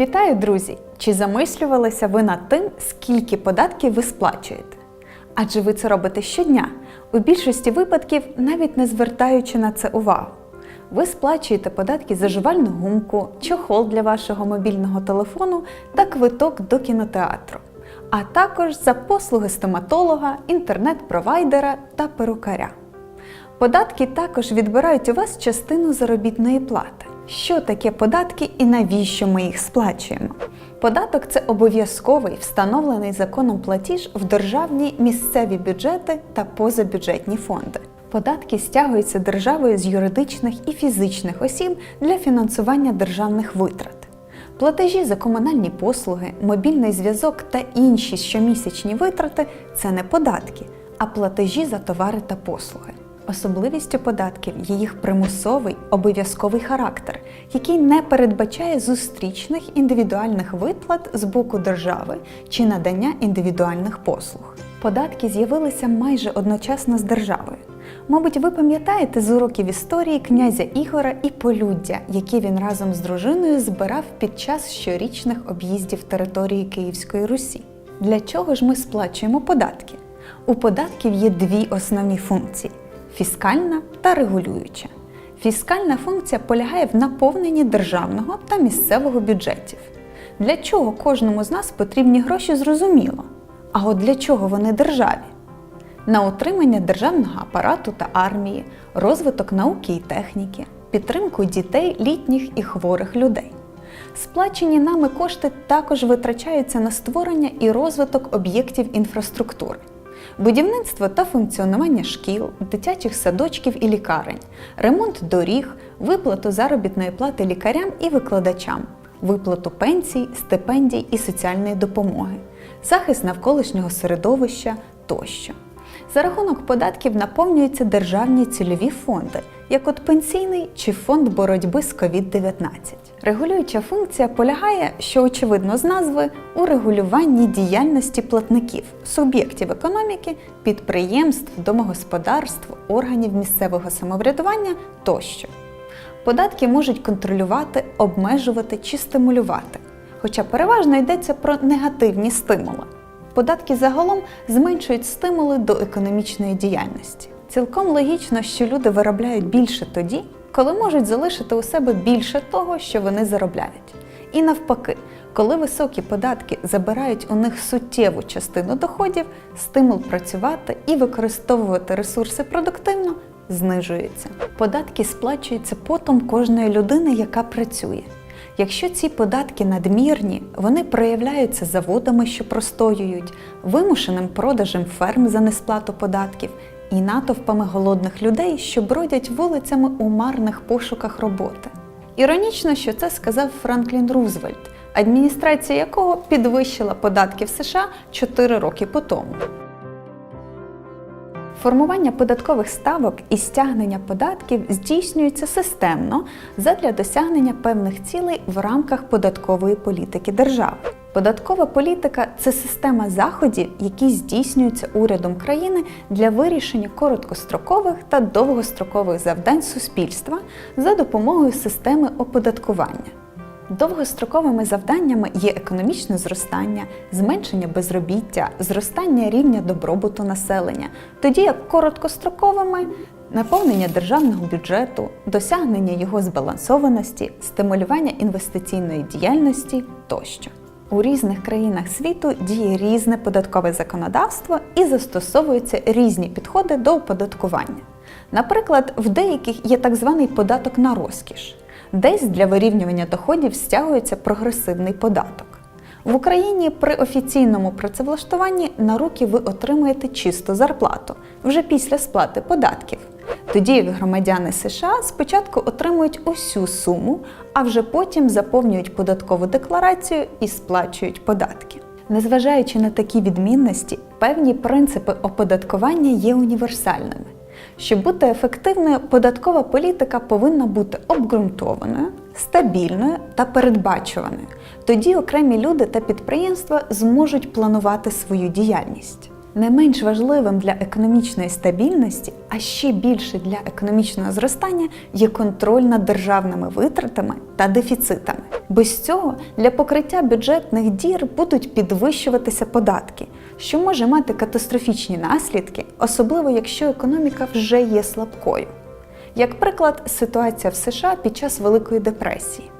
Вітаю, друзі! Чи замислювалися ви над тим, скільки податків ви сплачуєте? Адже ви це робите щодня, у більшості випадків навіть не звертаючи на це увагу. Ви сплачуєте податки за жувальну гумку, чохол для вашого мобільного телефону та квиток до кінотеатру, а також за послуги стоматолога, інтернет-провайдера та перукаря. Податки також відбирають у вас частину заробітної плати. Що таке податки і навіщо ми їх сплачуємо? Податок це обов'язковий встановлений законом платіж в державні місцеві бюджети та позабюджетні фонди. Податки стягуються державою з юридичних і фізичних осіб для фінансування державних витрат. Платежі за комунальні послуги, мобільний зв'язок та інші щомісячні витрати це не податки, а платежі за товари та послуги. Особливістю податків є їх примусовий обов'язковий характер, який не передбачає зустрічних індивідуальних виплат з боку держави чи надання індивідуальних послуг. Податки з'явилися майже одночасно з державою. Мабуть, ви пам'ятаєте з уроків історії князя Ігора і полюддя, які він разом з дружиною збирав під час щорічних об'їздів території Київської Русі. Для чого ж ми сплачуємо податки? У податків є дві основні функції фіскальна та регулююча. Фіскальна функція полягає в наповненні державного та місцевого бюджетів. Для чого кожному з нас потрібні гроші зрозуміло. А от для чого вони державі? На утримання державного апарату та армії, розвиток науки і техніки, підтримку дітей, літніх і хворих людей. Сплачені нами кошти також витрачаються на створення і розвиток об'єктів інфраструктури будівництво та функціонування шкіл, дитячих садочків і лікарень, ремонт доріг, виплату заробітної плати лікарям і викладачам, виплату пенсій, стипендій і соціальної допомоги, захист навколишнього середовища тощо. За рахунок податків наповнюються державні цільові фонди, як от пенсійний чи фонд боротьби з COVID-19. Регулююча функція полягає, що очевидно з назви, у регулюванні діяльності платників, суб'єктів економіки, підприємств, домогосподарств, органів місцевого самоврядування тощо. Податки можуть контролювати, обмежувати чи стимулювати, хоча переважно йдеться про негативні стимули. Податки загалом зменшують стимули до економічної діяльності. Цілком логічно, що люди виробляють більше тоді, коли можуть залишити у себе більше того, що вони заробляють. І навпаки, коли високі податки забирають у них суттєву частину доходів, стимул працювати і використовувати ресурси продуктивно знижується. Податки сплачуються потом кожної людини, яка працює. Якщо ці податки надмірні, вони проявляються заводами, що простоюють, вимушеним продажем ферм за несплату податків і натовпами голодних людей, що бродять вулицями у марних пошуках роботи. Іронічно, що це сказав Франклін Рузвельт, адміністрація якого підвищила податки в США 4 роки по тому. Формування податкових ставок і стягнення податків здійснюється системно задля досягнення певних цілей в рамках податкової політики держави. Податкова політика це система заходів, які здійснюються урядом країни для вирішення короткострокових та довгострокових завдань суспільства за допомогою системи оподаткування. Довгостроковими завданнями є економічне зростання, зменшення безробіття, зростання рівня добробуту населення, тоді як короткостроковими наповнення державного бюджету, досягнення його збалансованості, стимулювання інвестиційної діяльності тощо. У різних країнах світу діє різне податкове законодавство і застосовуються різні підходи до оподаткування. Наприклад, в деяких є так званий податок на розкіш. Десь для вирівнювання доходів стягується прогресивний податок. В Україні при офіційному працевлаштуванні на руки ви отримуєте чисту зарплату вже після сплати податків. Тоді як громадяни США спочатку отримують усю суму, а вже потім заповнюють податкову декларацію і сплачують податки. Незважаючи на такі відмінності, певні принципи оподаткування є універсальними. Щоб бути ефективною, податкова політика повинна бути обґрунтованою, стабільною та передбачуваною. Тоді окремі люди та підприємства зможуть планувати свою діяльність. Не менш важливим для економічної стабільності, а ще більше для економічного зростання є контроль над державними витратами та дефіцитами. Без цього для покриття бюджетних дір будуть підвищуватися податки, що може мати катастрофічні наслідки, особливо якщо економіка вже є слабкою. Як приклад, ситуація в США під час Великої депресії.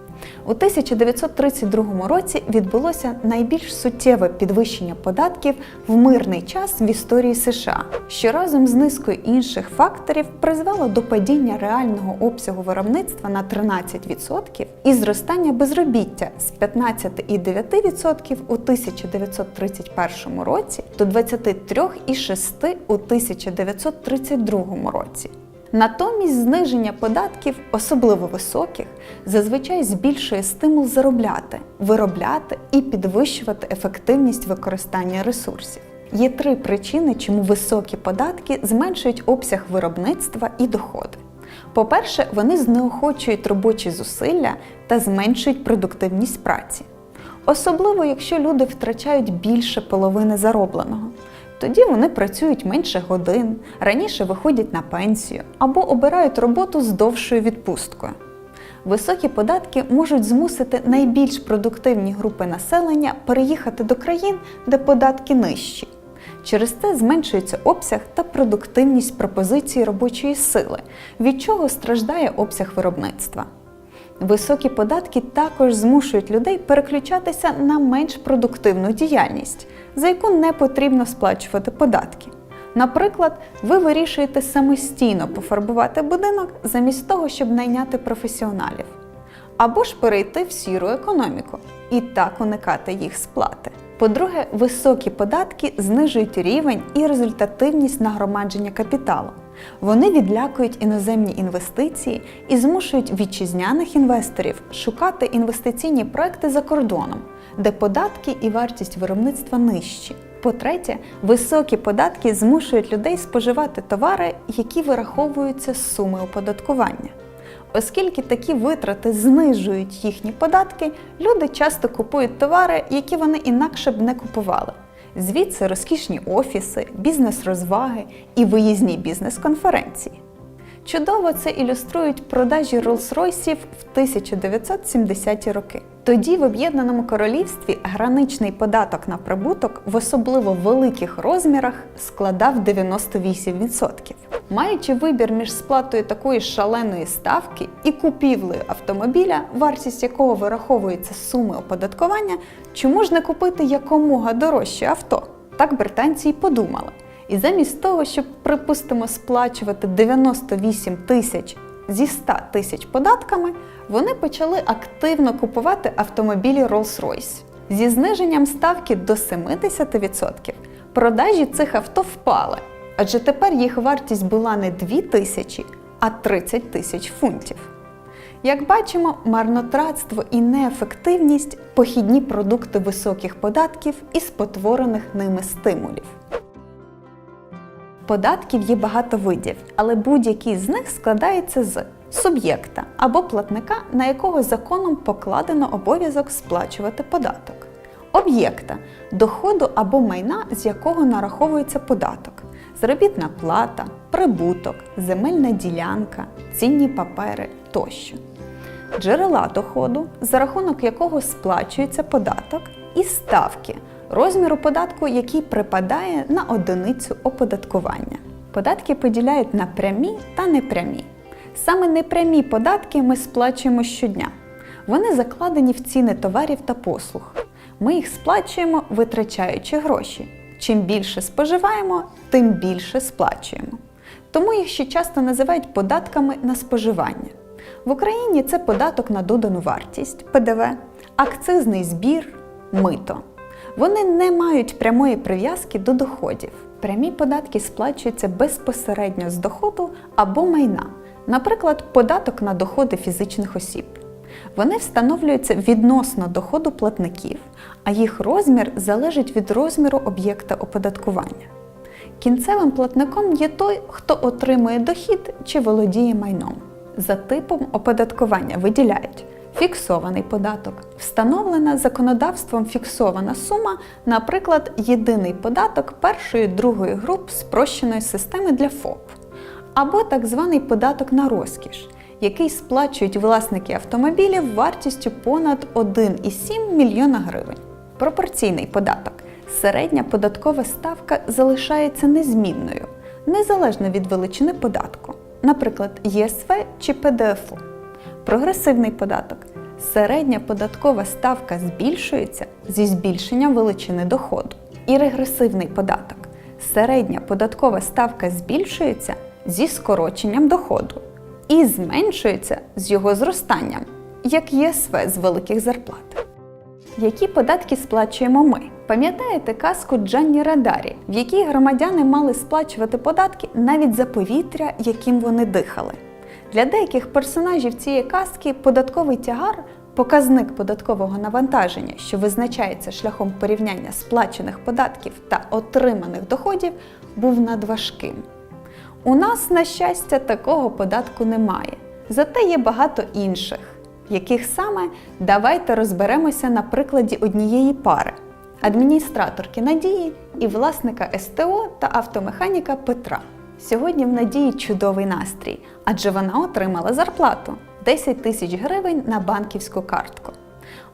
У 1932 році відбулося найбільш суттєве підвищення податків в мирний час в історії США, що разом з низкою інших факторів призвело до падіння реального обсягу виробництва на 13% і зростання безробіття з 15,9% у 1931 році до 23,6% у 1932 році. Натомість зниження податків, особливо високих, зазвичай збільшує стимул заробляти, виробляти і підвищувати ефективність використання ресурсів. Є три причини, чому високі податки зменшують обсяг виробництва і доходи. По-перше, вони знеохочують робочі зусилля та зменшують продуктивність праці. Особливо, якщо люди втрачають більше половини заробленого. Тоді вони працюють менше годин, раніше виходять на пенсію або обирають роботу з довшою відпусткою. Високі податки можуть змусити найбільш продуктивні групи населення переїхати до країн, де податки нижчі. Через це зменшується обсяг та продуктивність пропозиції робочої сили, від чого страждає обсяг виробництва. Високі податки також змушують людей переключатися на менш продуктивну діяльність, за яку не потрібно сплачувати податки. Наприклад, ви вирішуєте самостійно пофарбувати будинок замість того, щоб найняти професіоналів, або ж перейти в сіру економіку і так уникати їх сплати. По-друге, високі податки знижують рівень і результативність нагромадження капіталу. Вони відлякують іноземні інвестиції і змушують вітчизняних інвесторів шукати інвестиційні проекти за кордоном, де податки і вартість виробництва нижчі. По-третє, високі податки змушують людей споживати товари, які вираховуються з суми оподаткування. Оскільки такі витрати знижують їхні податки, люди часто купують товари, які вони інакше б не купували. Звідси розкішні офіси, бізнес-розваги і виїзні бізнес-конференції. Чудово це ілюструють продажі Rolls-Royceів в 1970-ті роки. Тоді в Об'єднаному Королівстві граничний податок на прибуток в особливо великих розмірах складав 98%. Маючи вибір між сплатою такої шаленої ставки і купівлею автомобіля, вартість якого вираховується суми оподаткування, чому ж не купити якомога дорожче авто? Так британці й подумали. І замість того, щоб, припустимо, сплачувати 98 тисяч зі 100 тисяч податками, вони почали активно купувати автомобілі Rolls-Royce. Зі зниженням ставки до 70% продажі цих авто впали, адже тепер їх вартість була не 2 тисячі, а 30 тисяч фунтів. Як бачимо, марнотратство і неефективність похідні продукти високих податків і спотворених ними стимулів. Податків є багато видів, але будь-який з них складається з суб'єкта або платника, на якого законом покладено обов'язок сплачувати податок, об'єкта доходу або майна, з якого нараховується податок, заробітна плата, прибуток, земельна ділянка, цінні папери тощо. Джерела доходу, за рахунок якого сплачується податок, і ставки розміру податку, який припадає на одиницю оподаткування. Податки поділяють на прямі та непрямі. Саме непрямі податки ми сплачуємо щодня. Вони закладені в ціни товарів та послуг. Ми їх сплачуємо, витрачаючи гроші. Чим більше споживаємо, тим більше сплачуємо. Тому їх ще часто називають податками на споживання. В Україні це податок на додану вартість ПДВ, акцизний збір, мито. Вони не мають прямої прив'язки до доходів. Прямі податки сплачуються безпосередньо з доходу або майна, наприклад, податок на доходи фізичних осіб. Вони встановлюються відносно доходу платників, а їх розмір залежить від розміру об'єкта оподаткування. Кінцевим платником є той, хто отримує дохід чи володіє майном. За типом оподаткування виділяють Фіксований податок встановлена законодавством фіксована сума, наприклад, єдиний податок першої другої груп спрощеної системи для ФОП, або так званий податок на розкіш, який сплачують власники автомобілів вартістю понад 1,7 мільйона гривень. Пропорційний податок середня податкова ставка залишається незмінною, незалежно від величини податку, наприклад, ЄСВ чи ПДФО. Прогресивний податок середня податкова ставка збільшується зі збільшенням величини доходу. І регресивний податок середня податкова ставка збільшується зі скороченням доходу і зменшується з його зростанням, як ЄСВ з великих зарплат. Які податки сплачуємо ми? Пам'ятаєте казку Джанні Радарі, в якій громадяни мали сплачувати податки навіть за повітря, яким вони дихали? Для деяких персонажів цієї казки податковий тягар показник податкового навантаження, що визначається шляхом порівняння сплачених податків та отриманих доходів, був надважким. У нас, на щастя, такого податку немає. Зате є багато інших, яких саме давайте розберемося на прикладі однієї пари адміністраторки Надії і власника СТО та автомеханіка Петра. Сьогодні в Надії чудовий настрій, адже вона отримала зарплату 10 тисяч гривень на банківську картку.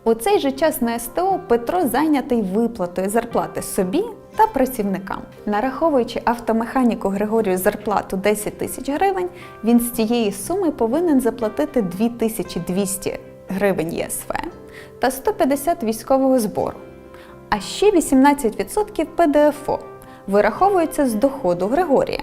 У цей же час на СТО Петро зайнятий виплатою зарплати собі та працівникам. Нараховуючи автомеханіку Григорію зарплату 10 тисяч гривень, він з цієї суми повинен заплатити 2200 гривень ЄСВ та 150 військового збору. А ще 18% ПДФО вираховується з доходу Григорія.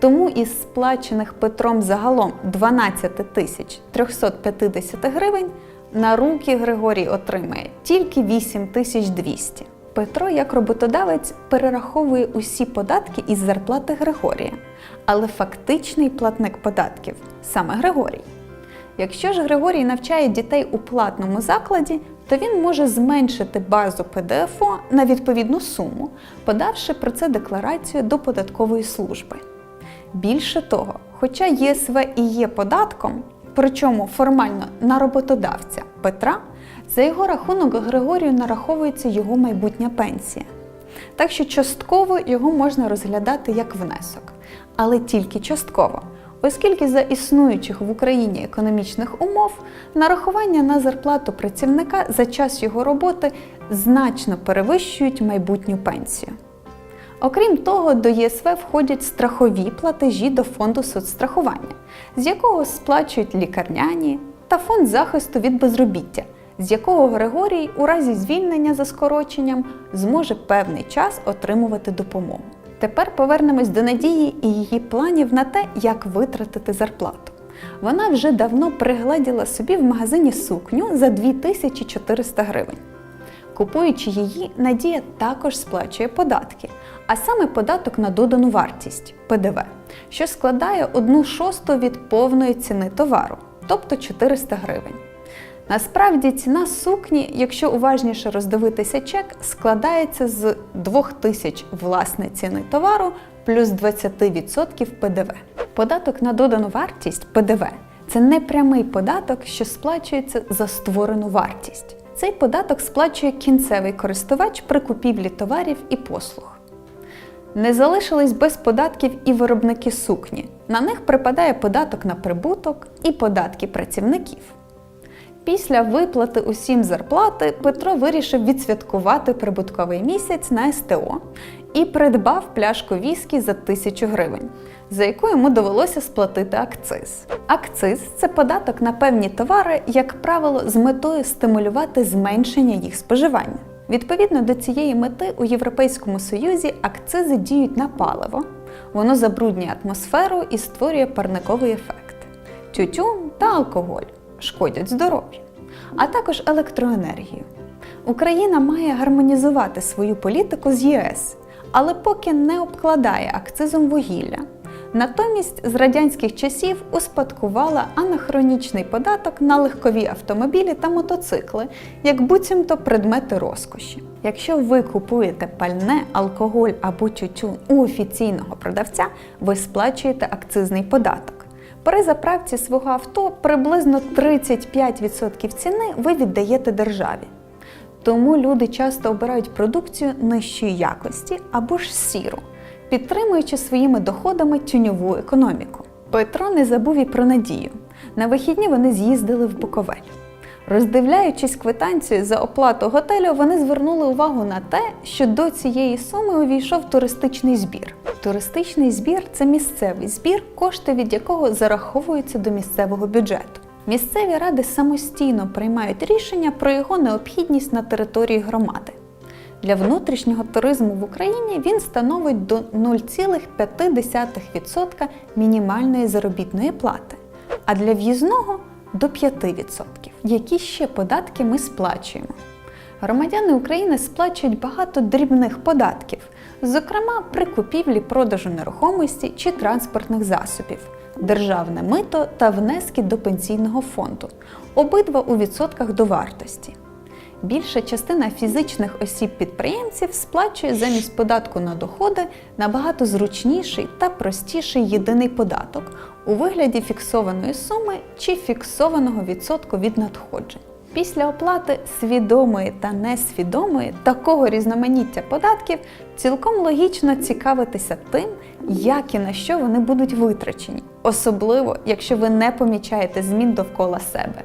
Тому із сплачених Петром загалом 12 тисяч 350 гривень на руки Григорій отримає тільки 8200. Петро, як роботодавець, перераховує усі податки із зарплати Григорія, але фактичний платник податків саме Григорій. Якщо ж Григорій навчає дітей у платному закладі, то він може зменшити базу ПДФО на відповідну суму, подавши про це декларацію до податкової служби. Більше того, хоча ЄСВ і є податком, причому формально на роботодавця Петра, за його рахунок Григорію нараховується його майбутня пенсія. Так що частково його можна розглядати як внесок, але тільки частково, оскільки за існуючих в Україні економічних умов нарахування на зарплату працівника за час його роботи значно перевищують майбутню пенсію. Окрім того, до ЄСВ входять страхові платежі до фонду соцстрахування, з якого сплачують лікарняні та фонд захисту від безробіття, з якого Григорій у разі звільнення за скороченням зможе певний час отримувати допомогу. Тепер повернемось до Надії і її планів на те, як витратити зарплату. Вона вже давно пригладіла собі в магазині сукню за 2400 гривень. Купуючи її, Надія також сплачує податки, а саме податок на додану вартість ПДВ, що складає 1 шосту від повної ціни товару, тобто 400 гривень. Насправді ціна сукні, якщо уважніше роздивитися чек, складається з 2000 власне ціни товару плюс 20% ПДВ. Податок на додану вартість ПДВ це непрямий податок, що сплачується за створену вартість. Цей податок сплачує кінцевий користувач при купівлі товарів і послуг. Не залишились без податків і виробники сукні. На них припадає податок на прибуток і податки працівників. Після виплати усім зарплати Петро вирішив відсвяткувати прибутковий місяць на СТО і придбав пляшку віскі за тисячу гривень, за яку йому довелося сплатити акциз. Акциз це податок на певні товари, як правило, з метою стимулювати зменшення їх споживання. Відповідно до цієї мети у Європейському Союзі акцизи діють на паливо, воно забруднює атмосферу і створює парниковий ефект. Тютюн та алкоголь шкодять здоров'ю, а також електроенергію. Україна має гармонізувати свою політику з ЄС, але поки не обкладає акцизом вугілля. Натомість з радянських часів успадкувала анахронічний податок на легкові автомобілі та мотоцикли, як буцімто предмети розкоші. Якщо ви купуєте пальне, алкоголь або тютюн у офіційного продавця, ви сплачуєте акцизний податок. При заправці свого авто приблизно 35% ціни ви віддаєте державі. Тому люди часто обирають продукцію нижчої якості або ж сіру, підтримуючи своїми доходами тюньову економіку. Петро не забув і про надію. На вихідні вони з'їздили в Буковель. Роздивляючись квитанцію за оплату готелю, вони звернули увагу на те, що до цієї суми увійшов туристичний збір. Туристичний збір це місцевий збір, кошти від якого зараховуються до місцевого бюджету. Місцеві ради самостійно приймають рішення про його необхідність на території громади. Для внутрішнього туризму в Україні він становить до 0,5% мінімальної заробітної плати, а для в'їзного до 5%. Які ще податки ми сплачуємо? Громадяни України сплачують багато дрібних податків, зокрема при купівлі продажу нерухомості чи транспортних засобів, державне мито та внески до пенсійного фонду, обидва у відсотках до вартості. Більша частина фізичних осіб-підприємців сплачує замість податку на доходи набагато зручніший та простіший єдиний податок у вигляді фіксованої суми чи фіксованого відсотку від надходжень. Після оплати свідомої та несвідомої такого різноманіття податків цілком логічно цікавитися тим, як і на що вони будуть витрачені, особливо якщо ви не помічаєте змін довкола себе.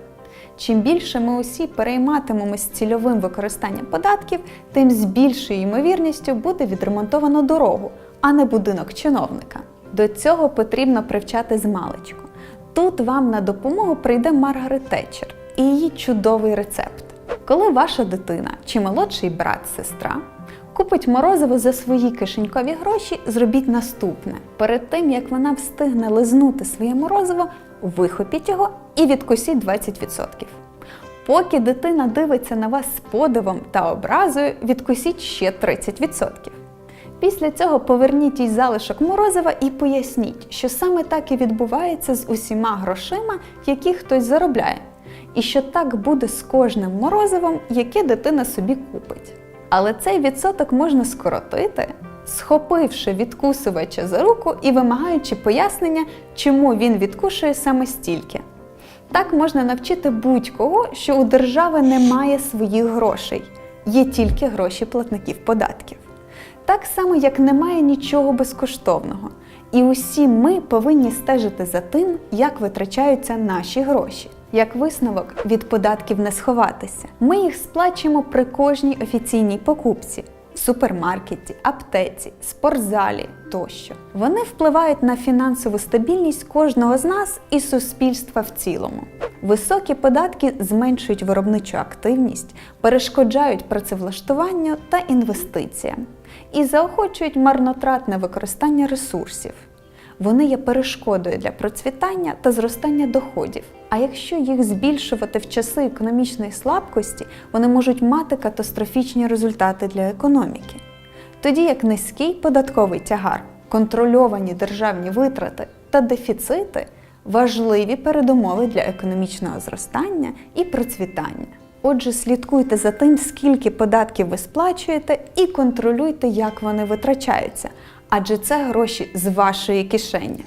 Чим більше ми усі перейматимемось цільовим використанням податків, тим з більшою ймовірністю буде відремонтовано дорогу, а не будинок чиновника. До цього потрібно привчати з маличку. Тут вам на допомогу прийде Маргарет Тетчер і її чудовий рецепт. Коли ваша дитина чи молодший брат, сестра купить морозиво за свої кишенькові гроші, зробіть наступне: перед тим як вона встигне лизнути своє морозиво, вихопіть його і відкусіть 20%. Поки дитина дивиться на вас з подивом та образою, відкусіть ще 30%. Після цього поверніть їй залишок морозива і поясніть, що саме так і відбувається з усіма грошима, які хтось заробляє, і що так буде з кожним морозивом, яке дитина собі купить. Але цей відсоток можна скоротити, схопивши відкусувача за руку і вимагаючи пояснення, чому він відкушує саме стільки. Так можна навчити будь-кого, що у держави немає своїх грошей, є тільки гроші платників податків. Так само, як немає нічого безкоштовного. І усі ми повинні стежити за тим, як витрачаються наші гроші. Як висновок від податків не сховатися. Ми їх сплачуємо при кожній офіційній покупці в супермаркеті, аптеці, спортзалі тощо. Вони впливають на фінансову стабільність кожного з нас і суспільства в цілому. Високі податки зменшують виробничу активність, перешкоджають працевлаштуванню та інвестиціям і заохочують марнотратне використання ресурсів. Вони є перешкодою для процвітання та зростання доходів. А якщо їх збільшувати в часи економічної слабкості, вони можуть мати катастрофічні результати для економіки. Тоді як низький податковий тягар, контрольовані державні витрати та дефіцити важливі передумови для економічного зростання і процвітання. Отже, слідкуйте за тим, скільки податків ви сплачуєте, і контролюйте, як вони витрачаються, адже це гроші з вашої кишені.